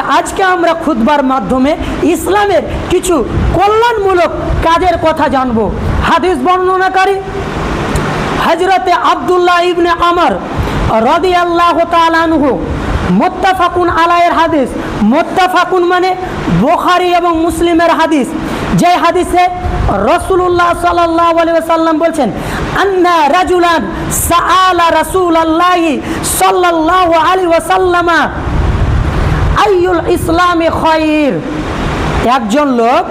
যে আজকে আমরা খুতবার মাধ্যমে ইসলামের কিছু কল্যাণমূলক কাজের কথা জানব। হাদিস বর্ণনাকারী হজরতে আবদুল্লাহ ইবনে আমর রদি আল্লাহ তালানহু মোত্তাফাকুন আলায়ের হাদিস। মোত্তাফাকুন মানে বোখারি এবং মুসলিমের হাদিস। যে হাদিসে রসুল্লাহ সাল্লাহ সাল্লাম বলছেন, আন্না রাজুলান সাআলা রাসূল আল্লাহি সাল্লাল্লাহু আলাইহি ওয়াসাল্লামা আইয়ুল ইসলামে খয়র। একজন লোক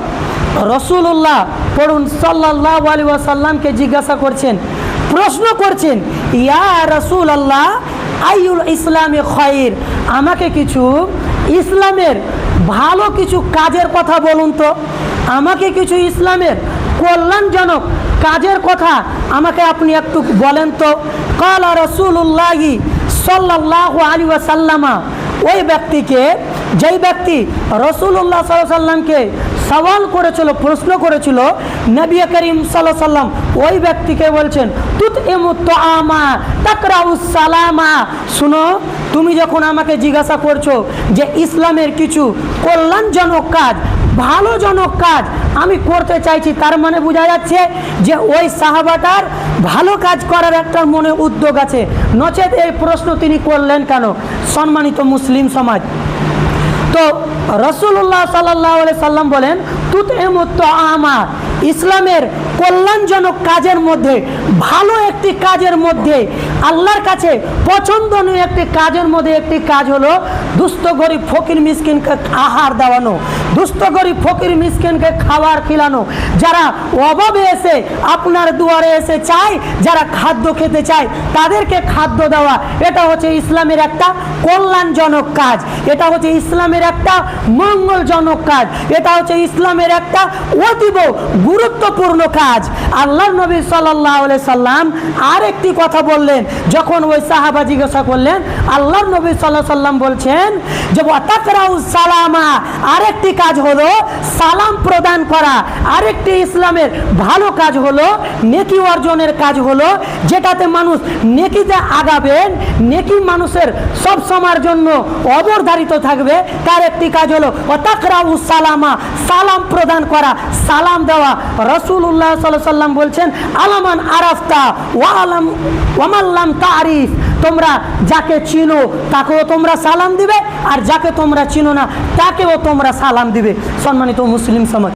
রসুল্লাহ পড়ুন সাল্লাহ আলী ওয়াসাল্লামকে জিজ্ঞাসা করছেন, প্রশ্ন করছেন, ইয়া রসুল আল্লাহ আইউল ইসলামে খয়র, আমাকে কিছু ইসলামের ভালো কিছু কাজের কথা বলুন তো। আমাকে কিছু ইসলামের কল্যাণজনক কাজের কথা আমাকে আপনি একটু বলেন তো। কালা রসুল্লাহি সাল্লাহ আলী ওয়াসাল্লামা ওই ব্যক্তিকে, যেই ব্যক্তি রসুল্লাহ সাল্লামকে সওয়াল করেছিল, প্রশ্ন করেছিল, নবী করিম সাল্লাহ সাল্লাম ওই ব্যক্তিকে বলছেন তুত আমা সালামা। শুনো, তুমি যখন আমাকে জিজ্ঞাসা করছ যে ইসলামের কিছু কল্যাণজনক কাজ ভালোজনক কাজ আমি করতে চাইছি। তার মানে বোঝা যাচ্ছে যে ওই সাহাবাটার ভালো কাজ করার একটা মনে উদ্যোগ আছে। নচেত এই প্রশ্ন তিনি করলেন কেন? সম্মানিত মুসলিম সমাজ। তো রসুল্লাহ সাল্লাহ সাল্লাম বলেন তুত এমত আমার ইসলামের কল্যাণজনক কাজের মধ্যে, ভালো একটি কাজের মধ্যে, আল্লাহর কাছে পছন্দনীয় একটি কাজের মধ্যে একটি কাজ হলো দুস্থ গরিব ফকির মিসকিনকে আহার দেওয়ানো, দুস্থ গরিব ফকির মিসকিনকে খাবার খিলানো। যারা অভাবে এসে, আপনার দুয়ারে এসে চায়, যারা খাদ্য খেতে চায়, তাদেরকে খাদ্য দেওয়া, এটা হচ্ছে ইসলামের একটা কল্যাণজনক কাজ। এটা হচ্ছে ইসলামের একটা মঙ্গলজনক কাজ। এটা হচ্ছে ইসলামের একটা অতীব গুরুত্বপূর্ণ কাজ। আল্লাহ নবী সাল্লাহ সাল্লাম আর একটি কথা বললেন। যখন ওই সাহাবা জিজ্ঞাসা করলেন আল্লাহ নবী সাল্লাহ সাল্লাম বলছেন যে, ওয়াতাকরাউ সালামা। আরেকটি কাজ হলো সালাম প্রদান করা। আরেকটি ইসলামের ভালো কাজ হলো নেকি অর্জনের কাজ হলো, যেটাতে মানুষ নেকিতে আগাবেন, নেকি মানুষের সব সময়ের জন্য অবধারিত থাকবে। তার একটি কাজ হলো ওতাকরাউ সালামা। সালাম প্রদান করা, সালাম দেওয়া। রসুল্লাহ সাল্লাহ সাল্লাম বলছেন, আলামান আরাফতা ওয়ালাম ওয়ামাল্লাম তারিফ? তোমরা যাকে চিনো, তাকেও তোমরা সালাম দিবে, আর যাকে তোমরা চিনো না, তাকেও তোমরা সালাম দিবে। সম্মানিত মুসলিম সমাজ